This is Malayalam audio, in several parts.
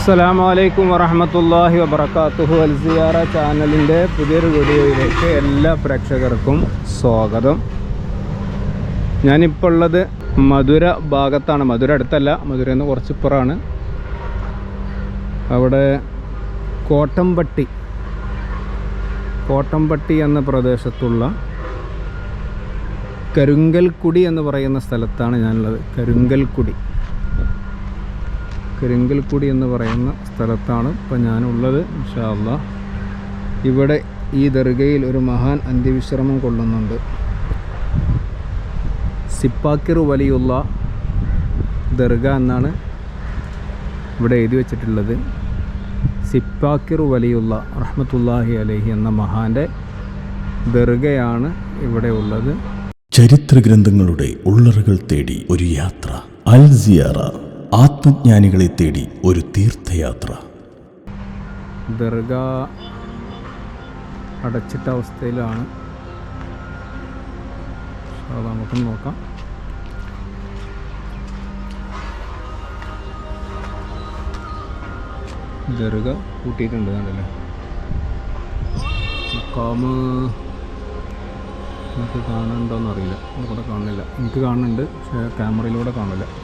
അസ്സലാമു അലൈക്കും വറഹമത്തല്ലാഹി അൽ സിയാറ ചാനലിന്റെ പുതിയൊരു വീഡിയോയിലേക്ക് എല്ലാ പ്രേക്ഷകർക്കും സ്വാഗതം. ഞാനിപ്പോൾ ഉള്ളത് മധുര ഭാഗത്താണ്. മധുര അടുത്തല്ല മധുര എന്ന് കുറച്ച് ഇപ്പുറമാണ്. അവിടെ കോട്ടമ്പട്ടി കോട്ടമ്പട്ടി എന്ന പ്രദേശത്തുള്ള കരുങ്കൽക്കുടി എന്ന് പറയുന്ന സ്ഥലത്താണ് ഞാനുള്ളത്. കരുങ്കൽക്കുടി. കരിങ്കൽക്കുടി എന്ന് പറയുന്ന സ്ഥലത്താണ് ഇപ്പം ഞാനുള്ളത് ഇൻഷാല്ല ഇവിടെ ഈ ദർഗയിൽ ഒരു മഹാൻ അന്ത്യവിശ്രമം കൊള്ളുന്നുണ്ട്. സിപ്പാക്കിർ വലിയുള്ള ദർഗ എന്നാണ് ഇവിടെ എഴുതി വച്ചിട്ടുള്ളത്. സിപ്പാക്കിർ വലിയുള്ള റഹ്മത്തുല്ലാഹി അലഹി എന്ന മഹാന്റെ ദർഗയാണ് ഇവിടെ ഉള്ളത്. ചരിത്ര ഗ്രന്ഥങ്ങളുടെ ഉള്ളറുകൾ തേടി ഒരു യാത്ര അൽ സിയാറ. ആത്മജ്ഞാനികളെ തേടി ഒരു തീർത്ഥയാത്ര. ദർഗ അടച്ചിട്ട അവസ്ഥയിലാണ്. നമുക്ക് നോക്കാം. ദർഗ കൂട്ടിയിട്ടുണ്ട് കണ്ടല്ലേ? മുക്കാമ് എനിക്ക് കാണുന്നുണ്ടോയെന്ന് അറിയില്ല ഇവിടെ കാണുന്നില്ല. എനിക്ക് കാണുന്നുണ്ട് പക്ഷേ ക്യാമറയിലൂടെ കാണില്ല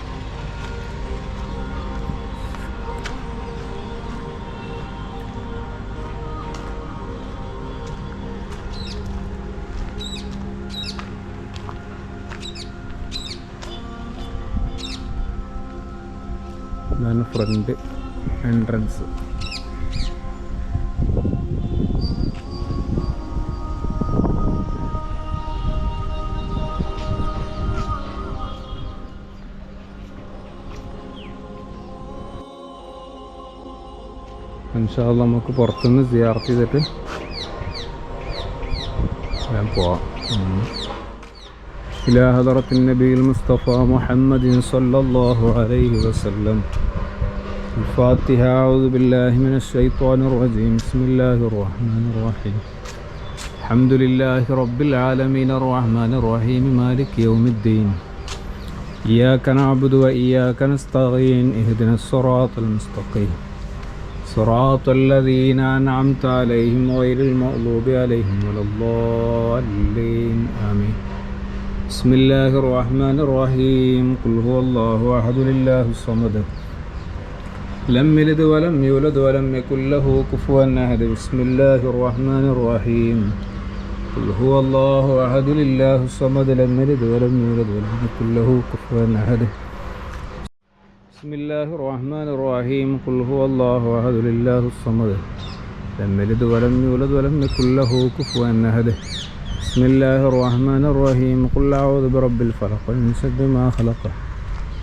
ഇതാണ് ഫ്രണ്ട് എൻട്രൻസ് ഇൻഷാല്ല നമുക്ക് പുറത്തുനിന്ന് സിയാർത്ത് ചെയ്തിട്ട് ഞാൻ പോവാം ഉം. إلى حضرة النبي المصطفى محمد صلى الله عليه وسلم الفاتحة أعوذ بالله من الشيطان الرجيم. بسم الله الرحمن الرحيم. الحمد لله رب العالمين الرحمن الرحيم. مالك يوم الدين. إياك نعبد وإياك نستعين. اهدنا الصراط المستقيم. صراط الذين أنعمت عليهم غير المغضوب عليهم ولا الضالين. آمين. بسم الله الرحمن الرحيم. قل هو الله أحد لله الصمد. لم يلد ولم يولد ولم يكن له كفوا أحد. بسم الله الرحمن الرحيم. قل هو الله أحد لله الصمد لم يلد ولم يولد ولم يكن له كفوا أحد. بسم الله الرحمن الرحيم. قل هو الله أحد لله الصمد لم يلد ولم يولد ولم يكن له كفوا أحد. بسم الله الرحمن الرحيم. قل أعوذ برب الفلق من شر ما خلق.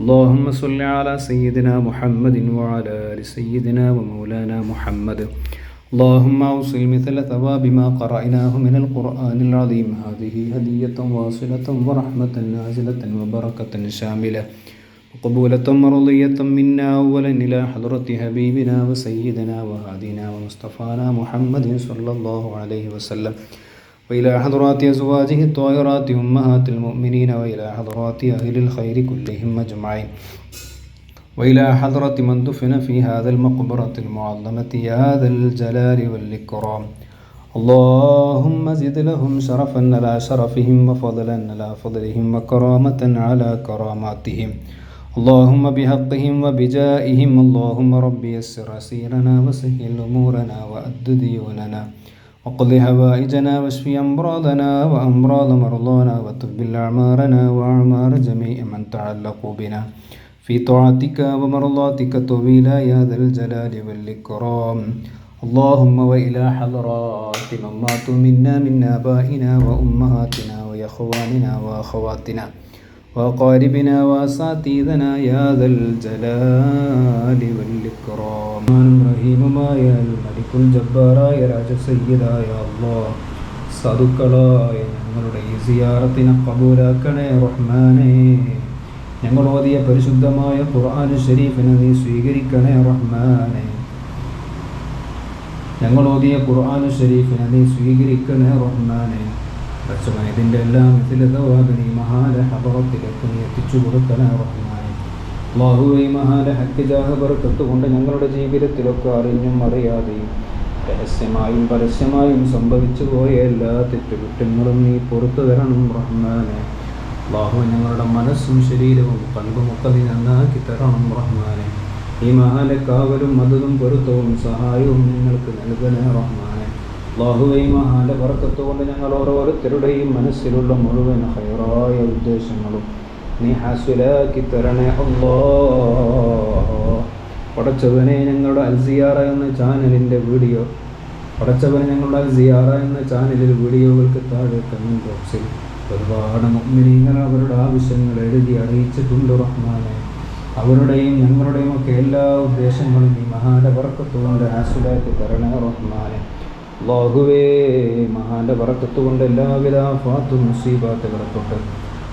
اللهم صل على سيدنا محمد وعلى آل سيدنا ومولانا محمد اللهم أوصل مثل ثواب ما قرأناه من القرآن العظيم هذه هدية واصلة ورحمة نازلة وبركة شاملة وقبولة مرضية منا أولا إلى حضرة حبيبنا وسيدنا وهادينا ومصطفانا محمد صلى الله عليه وسلم وإلى حضرات أزواجه الطاهرات أمهات المؤمنين وإلى حضرات أهل الخير كلهم أجمعين. وإلى حضرة من دفن في هذا المقبرة المعظمة يا ذا الجلال والإكرام. اللهم زد لهم شرفا على شرفهم وفضلا على فضلهم وكرامة على كراماتهم. اللهم بحقهم وبجائهم. اللهم ربي يسر أسيرنا وسهل أمورنا وأد ديوننا. وقض حوائجنا واشف أمراضنا وأمراض مرضانا وتقبل أعمارنا وأعمار جميع من تعلقوا بنا. في طاعتك ومرضاتك طويلا يا ذا الجلال والإكرام. اللهم وإلى حضرات من ماتوا منا من آبائنا وأمهاتنا وإخواننا وأخواتنا. وأقاربنا وأساتذنا يا ذا الجلال والإكرام الرحيم ما يا الملك الجبار يا راج سيدا يا الله സതുക്കളായ ഞങ്ങളുടെ ഈ സിയാറത്തിനെ കബൂലാക്കണേ റഹ്മാനേ ഞങ്ങൾ ഓതിയ പരിശുദ്ധമായ ഖുർആൻ ഷരീഫിനെ നീ സ്വീകരിക്കണേ റഹ്മാനെ ഞങ്ങൾ ഓതിയ ഖുർആൻ ഷരീഫിനെ നീ സ്വീകരിക്കണേ റഹ്മാനെ പച്ചമ ഇതിന്റെ എല്ലാം ഇതിലതവാബ് നീ മഹാന്റെ ഹബറത്തിലേക്ക് നീ എത്തിച്ചു കൊടുക്കണേ റഹ്മാനെ. അള്ളാഹുവെ മഹാന്റെ ഹക്കിജാഹ ബർക്കത്ത് കൊണ്ട് ഞങ്ങളുടെ ജീവിതത്തിലൊക്കെ അറിഞ്ഞും അറിയാതെയും രഹസ്യമായും പരസ്യമായും സംഭവിച്ചു പോയ എല്ലാ തെറ്റുകുറ്റങ്ങളും നീ പുറത്തു തരണം റഹ്മാനെ. അള്ളാഹു ഞങ്ങളുടെ മനസ്സും ശരീരവും കൽബുമൊക്കെ നീ നന്നാക്കി തരണം റഹ്മാനെ. ഈ മഹാലക്കാവരും മതതും പൊരുത്തവും സഹായവും നിങ്ങൾക്ക് നൽകണേ റഹ്മാനെ. അള്ളാഹുവെ മഹാന്റെ വർക്കത്ത് കൊണ്ട് ഞങ്ങൾ ഓരോരുത്തരുടെയും മനസ്സിലുള്ള മുഴുവൻ ഹൈറായ ഉദ്ദേശങ്ങളും നീ ഹാസ്വലാക്കി തരണേ അല്ലോ പടച്ചവനെ ഞങ്ങളുടെ അൽസിയാറ എന്ന ചാനലിന്റെ വീഡിയോ പടച്ചവനെ ഞങ്ങളുടെ അൽസിയാറ എന്ന ചാനലിൽ വീഡിയോകൾക്ക് താഴെ കമന്റ് ബോക്സിൽ ഒരുപാട് മുഗ്മിനീങ്ങൾ അവരുടെ ആവശ്യങ്ങൾ എഴുതി അറിയിച്ചിട്ടുണ്ട് റഹ്മാനെ. അവരുടെയും ഞങ്ങളുടെയും ഒക്കെ എല്ലാ ഉദ്ദേശങ്ങളും ഈ മഹാന്റെ വർക്കത്തുകൊണ്ട് ഹാസുലാക്കി തരണേ റഹ്മാനെ. അള്ളാഹുവേ മഹാന്റെ വറക്കത്തുകൊണ്ട് എല്ലാവിധ ഫാത്തും മുസീബാത്തുകളെ തൊട്ട്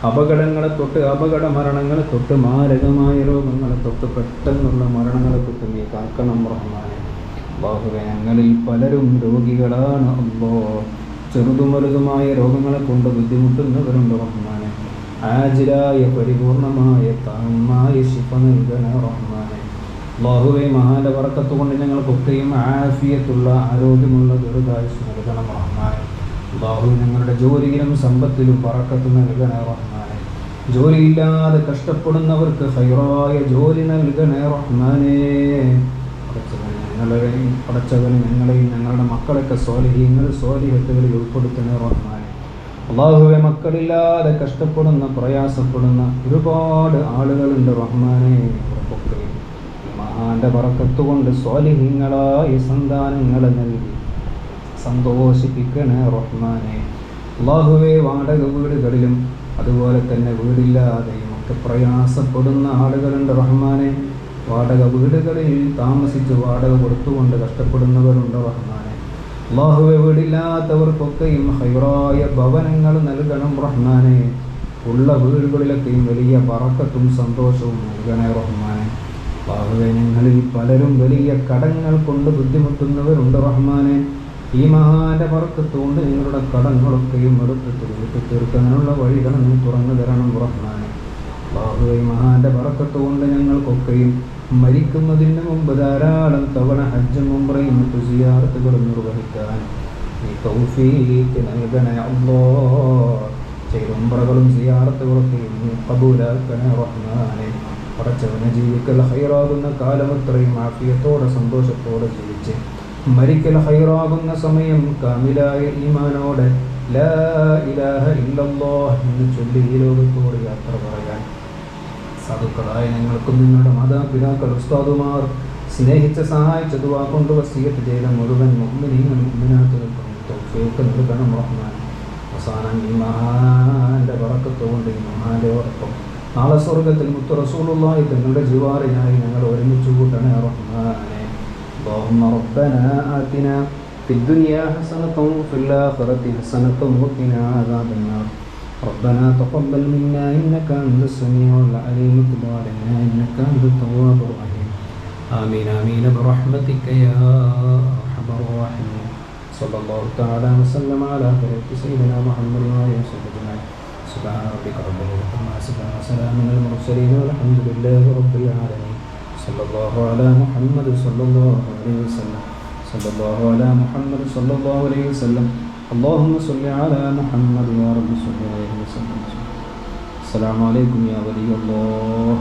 അപകടങ്ങളെ തൊട്ട് അപകട മരണങ്ങളെ തൊട്ട് മാരകമായ രോഗങ്ങളെ തൊട്ട് പെട്ടെന്നുള്ള മരണങ്ങളെ തൊട്ട് നീ കാക്കണം റഹ്മാനെ. അള്ളാഹുവേ ഞങ്ങളിൽ പലരും രോഗികളാണ് അല്ലോ ചെറുതും വലുതുമായ രോഗങ്ങളെ കൊണ്ട് ബുദ്ധിമുട്ടുന്നവരുണ്ട് റഹ്മാനെ. ആജിരായ പരിപൂർണമായ താങ്ങായ ശിഫ നൽകണ റഹ്മാനെ. അള്ളാഹുവെ മഹാന്റെ വർക്കത്ത് കൊണ്ട് ഞങ്ങൾക്കൊക്കെയും ആഫിയത്തുള്ള ആരോഗ്യമുള്ള ദീർഘായുസ് നൽകണം റഹ്മാനെ. അള്ളാഹു ഞങ്ങളുടെ ജോലിയിലും സമ്പത്തിലും പറക്കത്ത് നൽകണേ റഹ്മാനെ. ജോലിയില്ലാതെ കഷ്ടപ്പെടുന്നവർക്ക് ഹൈറായ ജോലി നൽകണേ റഹ്മാനേ. ഞങ്ങളെയും പടച്ചവനും ഞങ്ങളെയും ഞങ്ങളുടെ മക്കളൊക്കെ സ്വാലിഹീങ്ങൾ സ്വാലിഹത്തുകളിൽ ഉൾപ്പെടുത്തണേ റഹ്മാനെ. അള്ളാഹുവെ മക്കളില്ലാതെ കഷ്ടപ്പെടുന്ന പ്രയാസപ്പെടുന്ന ഒരുപാട് ആളുകളുണ്ട് റഹ്മാനെ. ഈ പറക്കത്തുകൊണ്ട് പറക്കത്ത് കൊണ്ട് സ്വാലിഹീങ്ങളായി സന്താനങ്ങളെ നൽകി. സന്തോഷിപ്പിക്കണേ റഹ്മാനെ. അള്ളാഹുവെ വാടക വീടുകളിലും അതുപോലെ തന്നെ വീടില്ലാതെയും ഒക്കെ പ്രയാസപ്പെടുന്ന ആളുകളുണ്ട് റഹ്മാനെ. വാടക വീടുകളിൽ താമസിച്ച് വാടക കൊടുത്തുകൊണ്ട് കഷ്ടപ്പെടുന്നവരുണ്ട് റഹ്മാനെ. അള്ളാഹുവെ വീടില്ലാത്തവർക്കൊക്കെയും ഹൈറായ ഭവനങ്ങൾ നൽകണം റഹ്മാനെ. ഉള്ള വീടുകളിലൊക്കെയും വലിയ പറക്കത്തും സന്തോഷവും നൽകണേ റഹ്മാനെ. ഞങ്ങളിൽ പലരും വലിയ കടങ്ങൾ കൊണ്ട് ബുദ്ധിമുട്ടുന്നവരുണ്ട് റഹ്മാനെ. ഈ മഹാന്റെ പറക്കത്തുകൊണ്ട് നിങ്ങളുടെ കടങ്ങളൊക്കെയും എടുത്ത് തീർത്ത് തീർക്കാനുള്ള വഴികൾ നീ തുറന്നു തരണം റഹ്മാനെ. ബാഹുവൈ മഹാന്റെ പറക്കത്തുകൊണ്ട് ഞങ്ങൾക്കൊക്കെയും മരിക്കുന്നതിന് മുമ്പ് ധാരാളം തവണ ഹജ്ജും ഉംറയും മറ്റു നിർവഹിക്കാൻ ഈ തൗഫീക്ക് നീ കബൂലാക്കണേ റഹ്മാനെ. പടച്ചവനെ ജീവിക്കൽ ഹൈറാകുന്ന കാലമത്രയും ആഫിയത്തോടെ സന്തോഷത്തോടെ ജീവിച്ച്. മരിക്കൽ ഹൈറാകുന്ന സമയം കാമിലായ ഈമാനോടെ ലാ ഇലാഹ എന്ന് ചൊല്ലി ഈ ലോകത്തോട് യാത്ര പറയാൻ. സാധുക്കളായ ഞങ്ങൾക്കും നിങ്ങളുടെ മാതാപിതാക്കൾ ഉസ്താദുമാർ സ്നേഹിച്ച സഹായിച്ച ദുവാ കൊണ്ട് വസീയത്ത് ചെയ്ത മുഴുവൻ റഹ്മാൻ. അവസാനം ഈ മഹാന്റെ വറക്കത്തുകൊണ്ട് ഈ മഹാന്റെ ഉറപ്പം നാളെ സ്വർഗത്തിൽ മുത്തു റസൂലുള്ളാഹി തങ്ങളുടെ ജിവാറിനായി ഞങ്ങൾ ഒരുമിച്ച് കൂട്ടണേ റഹ്മാനെ اللهم ربنا آتنا في الدنيا حسنة وفي الآخرة حسنة وقنا عذاب النار ربنا تقبل منا إنك أنت السميع العليم وتب علينا إنك أنت التواب الرحيم آمين آمين برحمتك يا أرحم الراحمين صلى الله تعالى وسلم على خيرة سيدنا محمد وآله وصحبه أجمعين سبحان ربك رب العزة عما يصفون وسلام على المرسلين والحمد لله رب العالمين صلى الله على محمد صلى الله عليه وسلم صلى الله على محمد صلى الله عليه وسلم اللهم صل على محمد يا رب صل عليه وسلم السلام عليكم يا ولي الله